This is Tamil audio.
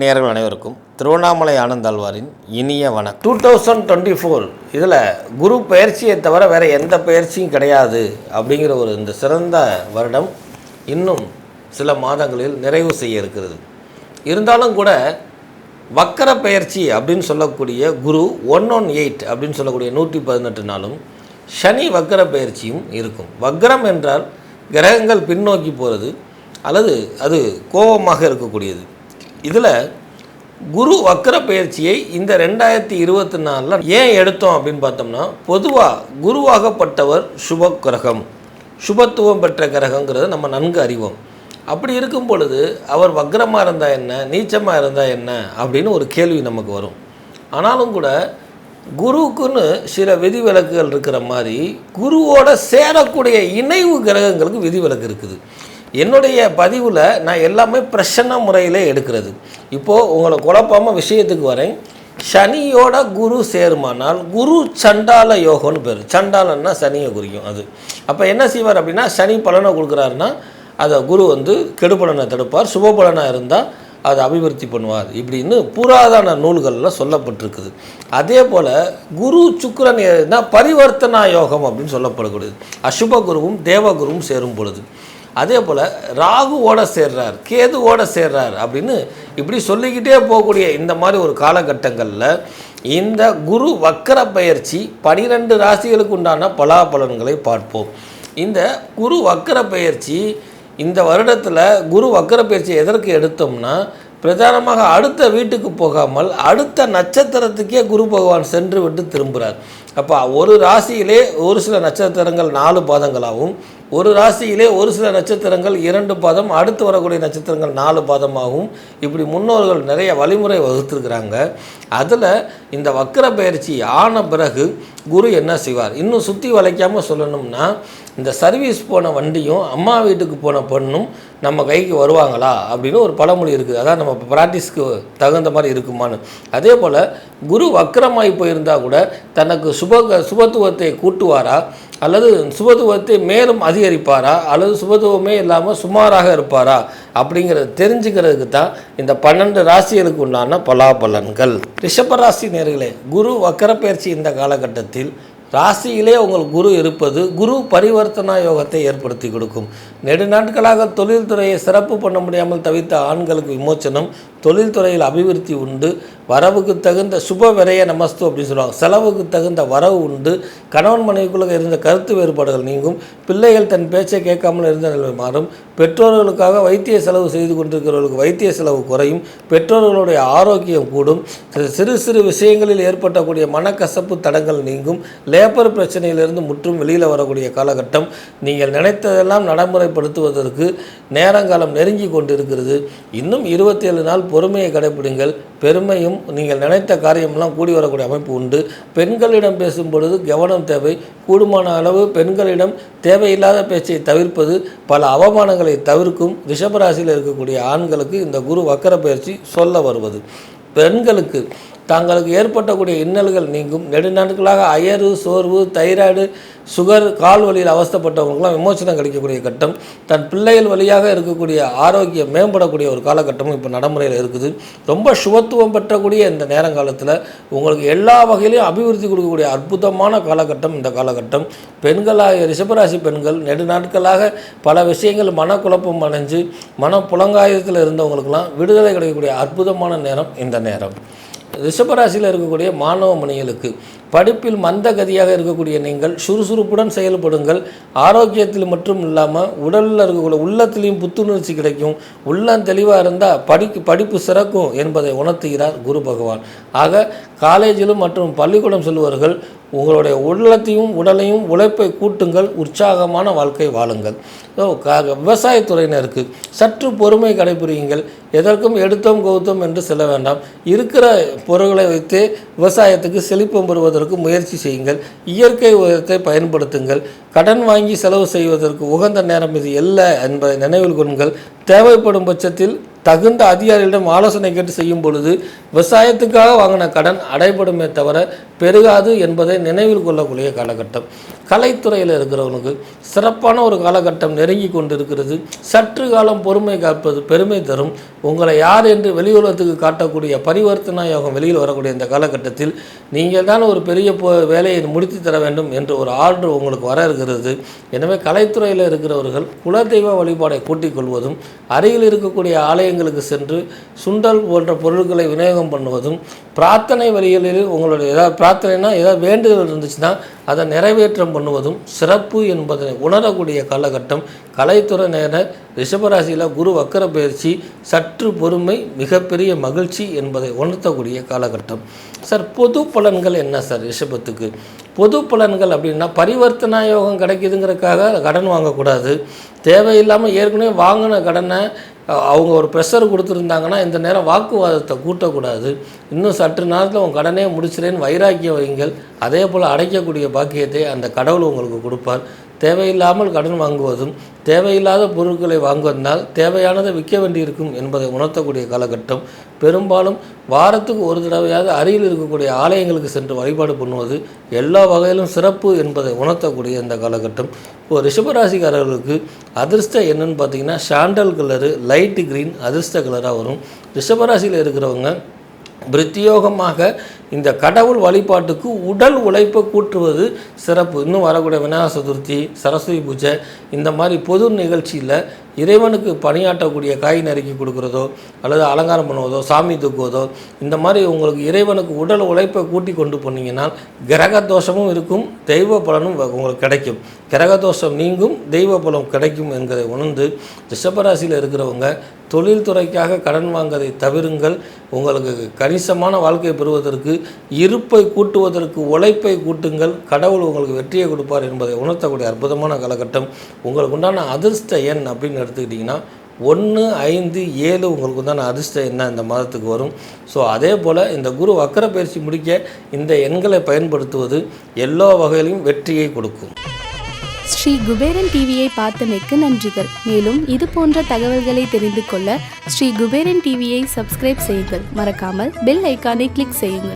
நேர்கள் அனைவருக்கும் திருவண்ணாமலை ஆனந்தாழ்வாரின் இனிய வணக்கம். டூ தௌசண்ட் டுவெண்ட்டி ஃபோர் இதில் குரு பயிற்சியை தவிர வேறு எந்த பயிற்சியும் கிடையாது அப்படிங்கிற ஒரு இந்த சிறந்த வருடம் இன்னும் சில மாதங்களில் நிறைவு செய்ய இருக்கிறது. இருந்தாலும் கூட வக்கர பயிற்சி அப்படின்னு சொல்லக்கூடிய குரு ஒன் ஒன் எயிட் அப்படின்னு சொல்லக்கூடிய நூற்றி பதினெட்டு நாளும் சனி வக்கர பயிற்சியும் இருக்கும். வக்கரம் என்றால் கிரகங்கள் பின்னோக்கி போகிறது அல்லது அது கோபமாக இருக்கக்கூடியது. இதில் குரு வக்கர பயிற்சியை இந்த ரெண்டாயிரத்தி இருபத்தி நாலில் ஏன் எடுத்தோம் அப்படின்னு பார்த்தோம்னா பொதுவாக குருவாகப்பட்டவர் சுப கிரகம். சுபத்துவம் பெற்ற கிரகங்கிறத நம்ம நன்கு அறிவோம். அப்படி இருக்கும் பொழுது அவர் வக்ரமாக இருந்தால் என்ன நீச்சமாக இருந்தால் என்ன அப்படின்னு ஒரு கேள்வி நமக்கு வரும். ஆனாலும் கூட குருவுக்குன்னு சில விதிவிலக்குகள் இருக்கிற மாதிரி குருவோட சேரக்கூடிய இணைவு கிரகங்களுக்கு விதிவிலக்கு இருக்குது. என்னுடைய பதிவில் நான் எல்லாமே பிரசன்ன முறையில் எடுக்கிறது. இப்போது உங்களை குழப்பாமல் விஷயத்துக்கு வரேன். சனியோட குரு சேருமானால் குரு சண்டால யோகம்னு பேர். சண்டாலன்னா சனியை குறிக்கும் அது. அப்போ என்ன செய்வார் அப்படின்னா சனி பலனை கொடுக்குறாருன்னா அதை குரு வந்து கெடுபலனை தடுப்பார். சுபபலனாக இருந்தால் அதை அபிவிருத்தி பண்ணுவார். இப்படின்னு புராதன நூல்களில் சொல்லப்பட்டிருக்குது. அதே போல் குரு சுக்கரன் எதுனா பரிவர்த்தனா யோகம் அப்படின்னு சொல்லப்படக்கூடியது. அசுப குருவும் தேவகுருவும் சேரும் பொழுது. அதே போல் ராகுவோட சேர்றார் கேதுவோட சேர்றார் அப்படின்னு இப்படி சொல்லிக்கிட்டே போகக்கூடிய இந்த மாதிரி ஒரு காலகட்டங்களில் இந்த குரு வக்கர பயிற்சி பனிரெண்டு ராசிகளுக்கு உண்டான பலாபலன்களை பார்ப்போம். இந்த குரு வக்கர பயிற்சி இந்த வருடத்தில் குரு வக்கர பயிற்சி எதற்கு எடுத்தோம்னா பிரதானமாக அடுத்த வீட்டுக்கு போகாமல் அடுத்த நட்சத்திரத்துக்கே குரு பகவான் சென்று விட்டு திரும்புகிறார் அப்போ ஒரு ராசியிலே ஒரு சில நட்சத்திரங்கள் நாலு பாதங்களாகவும் ஒரு ராசியிலே ஒரு சில நட்சத்திரங்கள் இரண்டு பாதம் அடுத்து வரக்கூடிய நட்சத்திரங்கள் நாலு பாதமாகவும் இப்படி முன்னோர்கள் நிறைய வழிமுறை வகுத்துருக்குறாங்க. அதில் இந்த வக்கர பயிற்சி ஆன பிறகு குரு என்ன செய்வார்? இன்னும் சுற்றி வளைக்காமல் சொல்லணும்னா இந்த சர்வீஸ் போன வண்டியும் அம்மா வீட்டுக்கு போன பொண்ணும் நம்ம கைக்கு வருவாங்களா? அப்படின்னு ஒரு பழமொழி இருக்குது அதான் நம்ம ப்ராக்டிஸ்க்கு தகுந்த மாதிரி இருக்குமான்னு. அதே போல் குரு வக்கரமாகி போயிருந்தால் கூட தனக்கு சுப சுபத்துவத்தை கூட்டுவாரா? அல்லது சுபத்துவத்தை மேலும் அதிகரிப்பாரா? அல்லது சுபத்துவமே இல்லாமல் சுமாராக இருப்பாரா? அப்படிங்கிறத தெரிஞ்சுக்கிறதுக்கு தான் இந்த பன்னெண்டு ராசிகளுக்கு உண்டான பலாபலன்கள். ரிஷபராசி நேர்களே குரு வக்கரப்பயிற்சி இந்த காலகட்டத்தில் ராசியிலே உங்கள் குரு இருப்பது குரு பரிவர்த்தனா யோகத்தை ஏற்படுத்தி கொடுக்கும். நெடுநாட்களாக தொழில்துறையை சிறப்பு பண்ண முடியாமல் தவித்த ஆண்களுக்கு விமோச்சனம் தொழில்துறையில் அபிவிருத்தி உண்டு வரவுக்கு தகுந்த சுப விரைய நமஸ்து அப்படின்னு சொல்லுவாங்க. செலவுக்கு தகுந்த வரவு உண்டு கணவன் மனைவிக்குள்ள இருந்த கருத்து வேறுபாடுகள் நீங்கும் பிள்ளைகள் தன் பேச்சை கேட்காமல் இருந்த நிலை மாறும் பெற்றோர்களுக்காக வைத்திய செலவு செய்து கொண்டிருக்கிறவர்களுக்கு வைத்திய செலவு குறையும் பெற்றோர்களுடைய ஆரோக்கியம் கூடும் சிறு சிறு விஷயங்களில் ஏற்பட்டக்கூடிய மனக்கசப்பு தடங்கள் நீங்கும் பேப்பர் பிரச்சனையிலிருந்து முற்றும் வெளியில் வரக்கூடிய காலகட்டம் நீங்கள் நினைத்ததெல்லாம் நடைமுறைப்படுத்துவதற்கு நேரங்காலம் நெருங்கி கொண்டிருக்கிறது. இன்னும் இருபத்தேழு நாள் பொறுமையை கடைபிடிங்கள் பெருமையும் நீங்கள் நினைத்த காரியமெல்லாம் கூடி வரக்கூடிய அமைப்பு உண்டு. பெண்களிடம் பேசும் பொழுது கவனம் தேவை. கூடுமான அளவு பெண்களிடம் தேவையில்லாத பேச்சை தவிர்ப்பது பல அவமானங்களை தவிர்க்கும். ரிஷபராசியில் இருக்கக்கூடிய ஆண்களுக்கு இந்த குரு வக்கர பயிற்சி சொல்ல வருவது. பெண்களுக்கு தங்களுக்கு ஏற்பட்டக்கூடிய இன்னல்கள் நீங்கும். நெடுநாட்களாக அயர்வு சோர்வு தைராய்டு சுகர் கால் வலியில் அவஸ்தப்பட்டவங்களுக்குலாம் விமோசனம் கிடைக்கக்கூடிய கட்டம். தன் பிள்ளைகள் வழியாக இருக்கக்கூடிய ஆரோக்கியம் மேம்படக்கூடிய ஒரு காலகட்டமும் இப்போ நடைமுறையில் இருக்குது. ரொம்ப சுபத்துவம் பெற்றக்கூடிய இந்த நேரங்காலத்தில் உங்களுக்கு எல்லா வகையிலையும் அபிவிருத்தி கொடுக்கக்கூடிய அற்புதமான காலகட்டம் இந்த காலகட்டம். பெண்களாக ரிஷபராசி பெண்கள் நெடுநாட்களாக பல விஷயங்கள் மனக்குழப்பம் அடைஞ்சு மன புலங்காயத்தில் இருந்தவங்களுக்கெல்லாம் விடுதலை கிடைக்கக்கூடிய அற்புதமான நேரம் இந்த நேரம். ரிஷபராசியில் இருக்கக்கூடிய மாணவ மணிகளுக்கு படிப்பில் மந்தகதியாக இருக்கக்கூடிய நீங்கள் சுறுசுறுப்புடன் செயல்படுங்கள். ஆரோக்கியத்தில் மட்டும் இல்லாமல் உடலில் இருக்கக்கூடிய உள்ளத்திலையும் புத்துணர்ச்சி கிடைக்கும். உள்ளம் தெளிவாக இருந்தால் படிக்கு படிப்பு சிறக்கும் என்பதை உணர்த்துகிறார் குரு பகவான். ஆக காலேஜிலும் மற்றும் பள்ளிக்கூடம் செல்பவர்கள் உங்களுடைய உள்ளத்தையும் உடலையும் உழைப்பை கூட்டுங்கள். உற்சாகமான வாழ்க்கை வாழுங்கள். ஸோ விவசாயத்துறையினருக்கு சற்று பொறுமை கடைபிடியுங்கள். எதற்கும் எடுத்தோம் கௌத்தம் என்று செல்ல வேண்டாம். இருக்கிற பொருள்களை வைத்து விவசாயத்துக்கு செழிப்பம் பெறுவதற்கு முயற்சி செய்யுங்கள். இயற்கை உரத்தை பயன்படுத்துங்கள். கடன் வாங்கி செலவு செய்வதற்கு உகந்த நேரம் இது இல்லை என்பதை நினைவில் கொள்ளுங்கள். தேவைப்படும் பட்சத்தில் தகுந்த அதிகாரிகளிடம் ஆலோசனை கேட்டு செய்யும் பொழுது விவசாயத்துக்காக வாங்கின கடன் அடைபடுமே தவிர பெருகாது என்பதை நினைவில் கொள்ளக்கூடிய காலகட்டம். கலைத்துறையில் இருக்கிறவனுக்கு சிறப்பான ஒரு காலகட்டம் நெருங்கி கொண்டிருக்கிறது. சற்று காலம் பொறுமை காப்பது பெருமை தரும். உங்களை யார் என்று வெளியுலகத்துக்கு காட்டக்கூடிய பரிவர்த்தனா யோகம் வெளியில் வரக்கூடிய இந்த காலகட்டத்தில் நீங்கள் தான் ஒரு பெரிய வேலையை முடித்து தர வேண்டும் என்று ஒரு ஆர்டர் உங்களுக்கு வர இருக்கிறது. எனவே கலைத்துறையில் இருக்கிறவர்கள் குலதெய்வ வழிபாடை கூட்டிக் கொள்வதும் அருகில் இருக்கக்கூடிய ஆலயங்களுக்கு சென்று சுண்டல் போன்ற பொருட்களை விநியோகம் பண்ணுவதும் பிரார்த்தனை வழிகளில் உங்களுடைய ஏதாவது பிரார்த்தனைனா ஏதாவது வேண்டுதல் இருந்துச்சுன்னா அதை நிறைவேற்றம் பண்ணுவதும் சிறப்பு என்பதை உணரக்கூடிய காலகட்டம். கலைத்துறை நேர ரிஷபராசியில் குரு வக்கர பயிற்சி சற்று பொறுமை மிகப்பெரிய மகிழ்ச்சி என்பதை உணர்த்தக்கூடிய காலகட்டம். சார் பொது பலன்கள் என்ன சார் ரிஷபத்துக்கு? பொது பலன்கள் அப்படின்னா பரிவர்த்தனா யோகம் கிடைக்குதுங்கிறதுக்காக கடன் வாங்கக்கூடாது. தேவையில்லாமல் ஏற்கனவே வாங்கின கடனை அவங்க ஒரு ப்ரெஷர் கொடுத்துருந்தாங்கன்னா இந்த நேரம் வாக்குவாதத்தை கூட்டக்கூடாது. இன்னும் சற்று நேரத்தில் உங்கள் கடனே முடிச்சிடேன்னு வைராக்கிய வைங்கள். அதே போல் அடைக்கக்கூடிய பாக்கியத்தை அந்த கடவுள் உங்களுக்கு கொடுப்பார். தேவையில்லாமல் கடன் வாங்குவதும் தேவையில்லாத பொருட்களை வாங்குவதனால் தேவையானதை விற்க வேண்டியிருக்கும் என்பதை உணர்த்தக்கூடிய காலகட்டம். பெரும்பாலும் வாரத்துக்கு ஒரு தடவையாவது அருகில் இருக்கக்கூடிய ஆலயங்களுக்கு சென்று வழிபாடு பண்ணுவது எல்லா வகையிலும் சிறப்பு என்பதை உணர்த்தக்கூடிய இந்த காலகட்டம். இப்போது ரிஷபராசிக்காரர்களுக்கு அதிர்ஷ்டம் என்னன்னு பார்த்தீங்கன்னா சாண்டல் கலரு லைட்டு க்ரீன் அதிர்ஷ்ட கலராக வரும். ரிஷபராசியில் இருக்கிறவங்க பிரத்யோகமாக இந்த கடவுள் வழிபாட்டுக்கு உடல் உழைப்பை கூட்டுவது சிறப்பு. இன்னும் வரக்கூடிய விநாயகர் சதுர்த்தி சரஸ்வதி பூஜை இந்த மாதிரி பொது நிகழ்ச்சியில் இறைவனுக்கு பணியாற்றக்கூடிய காய் நறுக்கி கொடுக்குறதோ அல்லது அலங்காரம் பண்ணுவதோ சாமி தூக்குவதோ இந்த மாதிரி உங்களுக்கு இறைவனுக்கு உடல் உழைப்பை கூட்டி கொண்டு போனீங்கன்னா கிரக தோஷமும் இருக்கும் தெய்வ பலனும் உங்களுக்கு கிடைக்கும். கிரக தோஷம் நீங்கும் தெய்வ பலம் கிடைக்கும் என்கிறதை உணர்ந்து ரிஷபராசியில் இருக்கிறவங்க தொழில்துறைக்காக கடன் வாங்குவதை தவிருங்கள். உங்களுக்கு கணிசமான வாழ்க்கை பெறுவதற்கு இருப்பை கூட்டுவதற்கு உழைப்பை கூட்டுங்கள். கடவுள் உங்களுக்கு வெற்றியை கொடுப்பார் என்பதை உணர்த்தக்கூடிய அற்புதமான காலகட்டம். உங்களுக்கு உண்டான அதிர்ஷ்ட எண் அப்படின்னு எடுத்துக்கிட்டிங்கன்னா ஒன்று ஐந்து ஏழு உங்களுக்கு உண்டான அதிர்ஷ்ட என்ன இந்த மாதத்துக்கு வரும். ஸோ அதே போல் இந்த குரு வக்கர பயிற்சி முடிக்க இந்த எண்களை பயன்படுத்துவது எல்லா வகையிலும் வெற்றியை கொடுக்கும். ஸ்ரீ குபேரன் டிவியை பார்த்தமைக்கு நன்றிகள். மேலும் இது போன்ற தகவல்களை தெரிந்து கொள்ள ஸ்ரீ குபேரன் டிவியை சப்ஸ்கிரைப் செய்யுங்கள். மறக்காமல் பெல் ஐக்கானை கிளிக் செய்யுங்கள்.